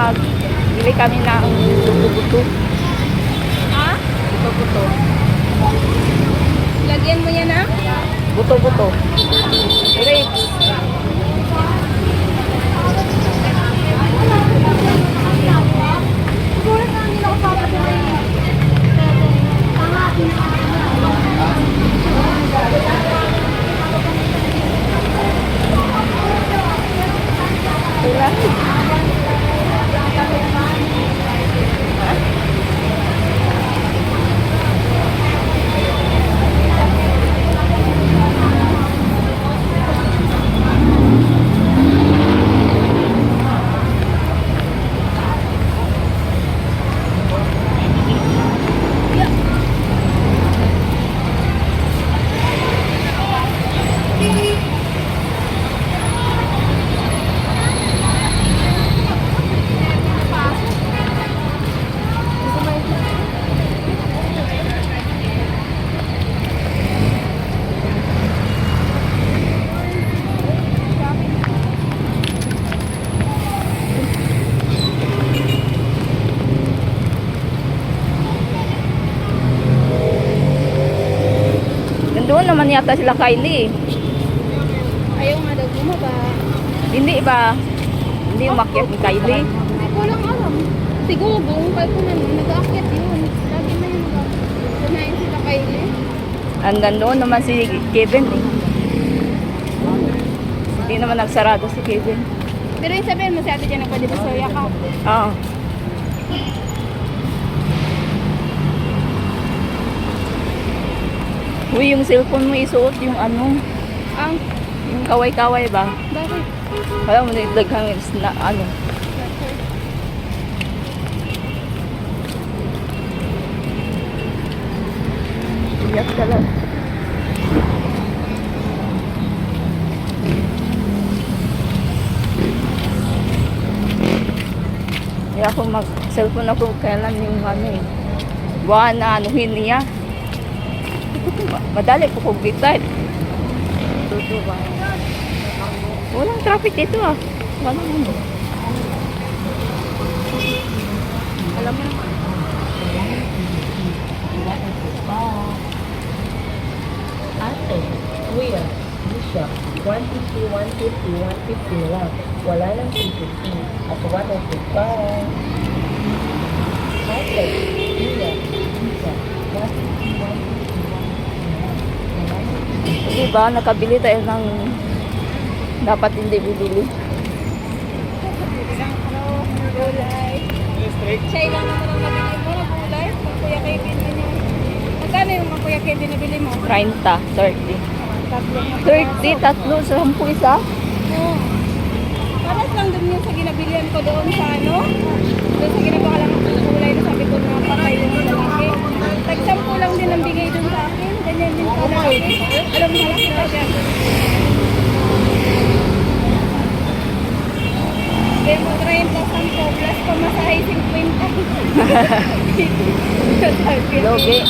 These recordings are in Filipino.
Mag bili kami ng buto-buto. Ha? Buto-buto. Lagyan mo yan ah? Buto-buto. Grapes. Naman yata sila Kylie. Ayaw nga daw bumaba. Hindi ba? Hindi umakyat ni Kylie. Hindi ko lang alam. Siguro buong kayo ko na nun, nag-aakyat yun. Lagi na yun nag-aakyat. Kunain sila kaili. Hanggang doon naman si Kevin eh. Hindi naman nagsarado si Kevin. Pero yung sabihin mo sa ate dyan, pwede ba soya ka? Oo. Uy, yung cellphone mo isuot yung ano, Ang, yung kaway-kaway ba? bakit? Kaya mo nagdaghang na ano. Iyak ka lang. Kaya ako mag-cellphone ako kailan yung ano eh. Buwan na anuhin niya. Ma- Madali po kong ba? Walang traffic dito ah. Wala mo. Alam mo naman. Ate, kuya, Bishop, 150, 150, 150 lang. Wala nang 350. At 150 pa. Ate, kuya, Bishop, 150, 150, 150. Di ba, nakabili tayo ng dapat hindi bibili. Siya ilang naman ang nabili mo na gulay. Pag Kuya Kevin na niya. Magkano yung mga Kuya Kevin nabili mo? 30, 30. Tatlo na. 30, tatlo, sampu isa. Oo. Paras lang dun yung sa ginabilihan ko doon sa ano. Doon sa ginagawa lang ng gulay na sabi ko na patay yung lalaki. Tag-sampu lang din ang bigay doon sa akin. Ganyan din sa lalaki. Alam mo, halaki na siya. Kaya mo 30 sampo plus pamasahe 50. Logi.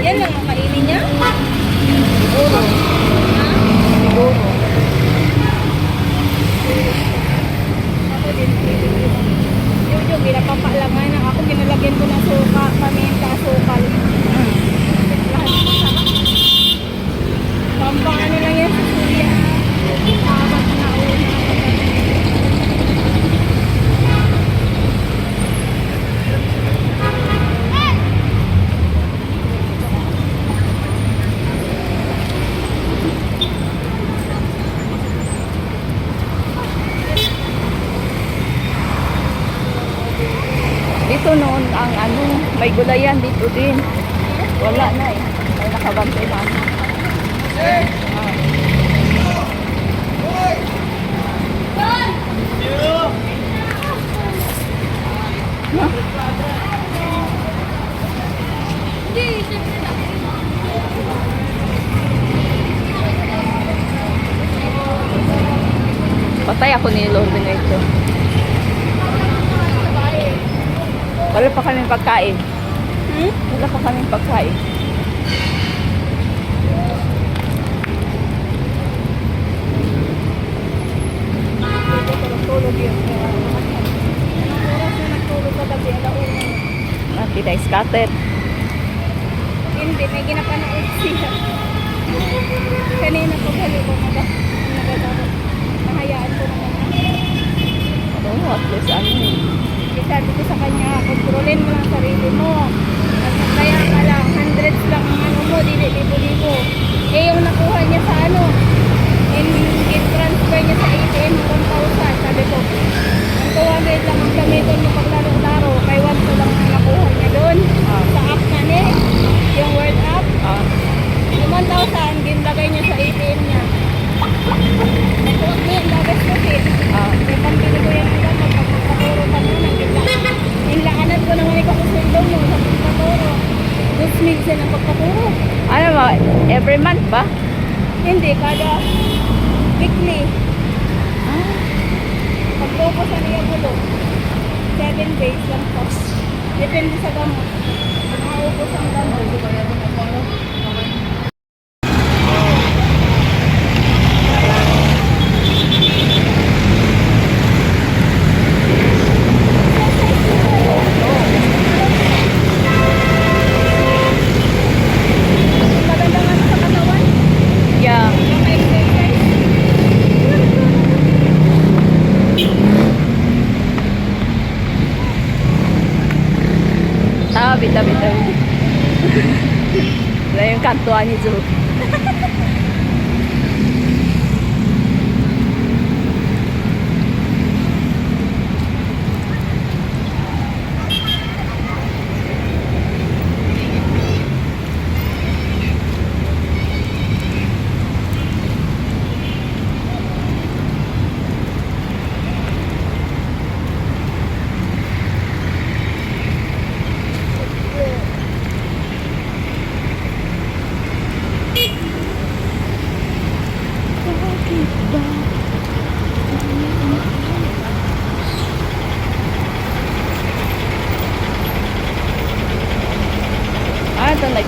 Yan lang ang kainin niya? Siguro. Siguro. Ako din. Yun yung ginapapaalangan ako kinalagyan ko ng suka, paminta, sukal. Pampang ano lang yan sa suya. Apat na una. Dito noon ang ano, may gulayan dito din. Wala na eh. May nakabantay na. Ah. Patay ako ni Lord Benito. Wala pa kami pagkain. Hmm? Wala pa kami pagkain. Dito ko nagtulog yun. Anong oras na nagtulog ka gabi? Alauna. Ah, kita scatter. Hindi, may ginapanood siya. Kanina ko hali ko naga. Nagalaro. Nahayaan ko naman. Oo, at least ano eh. Eh, sabi ko sa kanya, kontrolin mo lang sarili mo. At kaya ka lang, hundreds lang ang ano mo, dili libo-libo. Eh, yung nakuha niya sa ano, in, in transfer niya sa ATM, 1,000. Sabi ko, ang 200 lang ang gamitin mo paglaro-laro, kay 1 ko lang ang nakuha niya doon. Ah. Sa app na ni, yung word app. Ah, Yung 1,000, ginlagay niya sa ATM niya, yung labas kasi. ah. May pambili ko yan ng gamot, pagpapaturo pa nun, ang gila. Inlaanan ko naman ikaw sa ilong mo, sa pagpapaturo. Dos mil siya ng pagpapaturo. Ano ba? Every month ba? Hindi, kada weekly. Ah, Pagpupos sa niya gulo. Seven days lang po. Depende sa gamot. Pag maubos ang gamot. Maganda nga sa katawan. yeah. Yung exercise. Tabi, tabi, tabi. Wala yung kantuan ni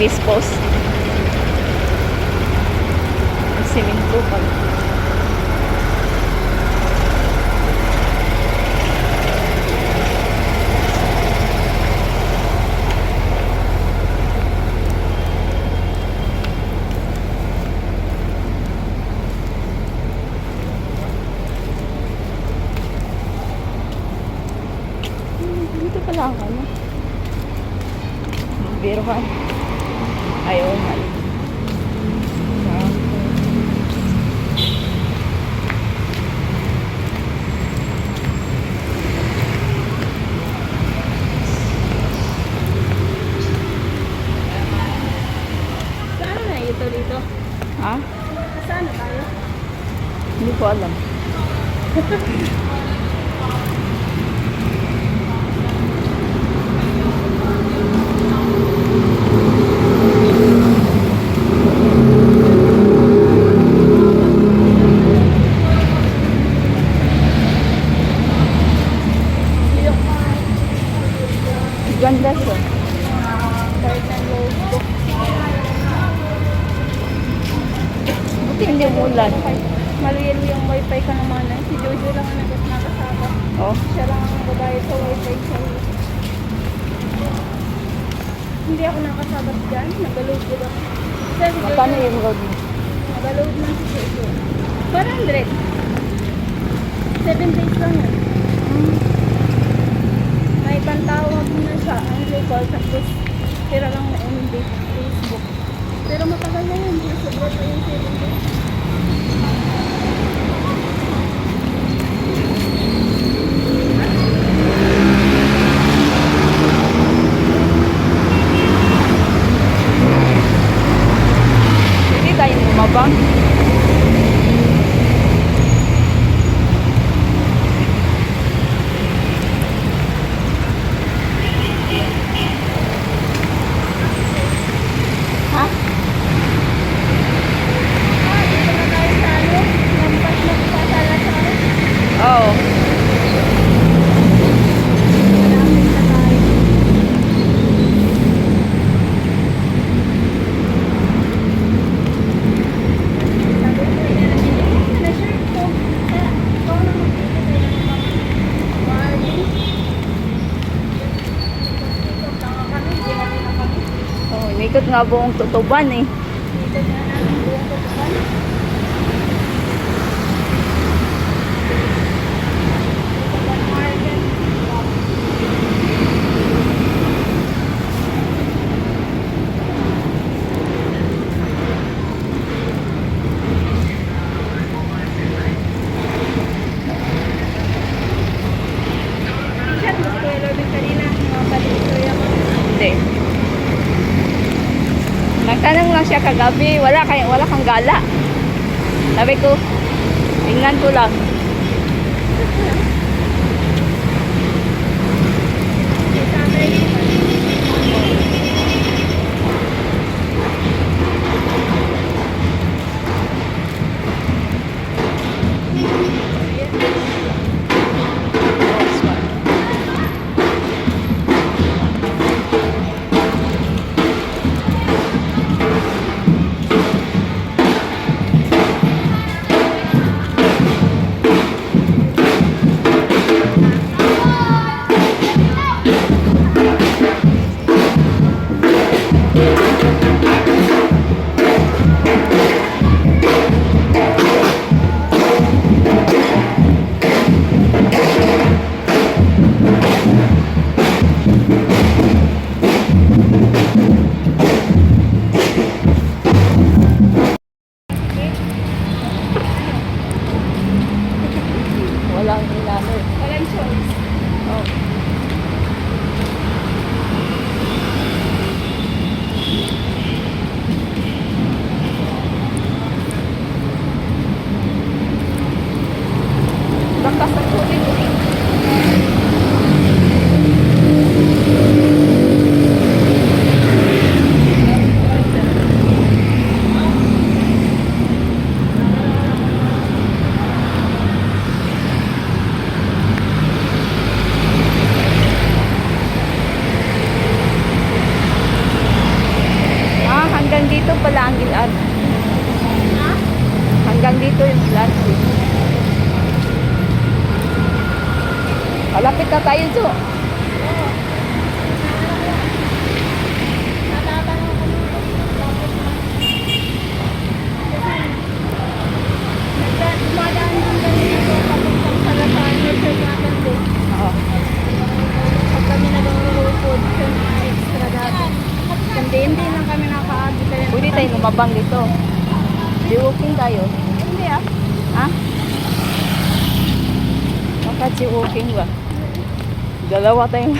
This post. Oh. Siya lang ang babae sa wifi sa Hindi ako nakasabat dyan. Nag-load ko lang. Jojo, yung road mo? nag-load lang si Jojo. 400. 7 days lang yun. May pantawag na siya ang local tapos tira lang na MB Facebook. Pero matagal na yun. Sobra pa yung 7 days. Hindi tayo bumabang. Ha? Ah, dito na tayo sa ano? Lampas na pa sa Lazaro. Oo. Malapit na tayo. Nga buong tutuban eh. Na namin buong tutukan. Tutukan Market. Chat mo si Kuya Robin kanina. Mga balik-istorya mo. Hindi. Nagtanong lang siya kagabi, wala, kay, wala kang gala. Sabi ko, tingnan ko lang. Walang mga extra dati. Hindi, lang kami nakaagi kaya. Pwede tayo lumabang dito. Di walking tayo. Hindi ah. Ha? Makatsi walking ba? Dalawa tayong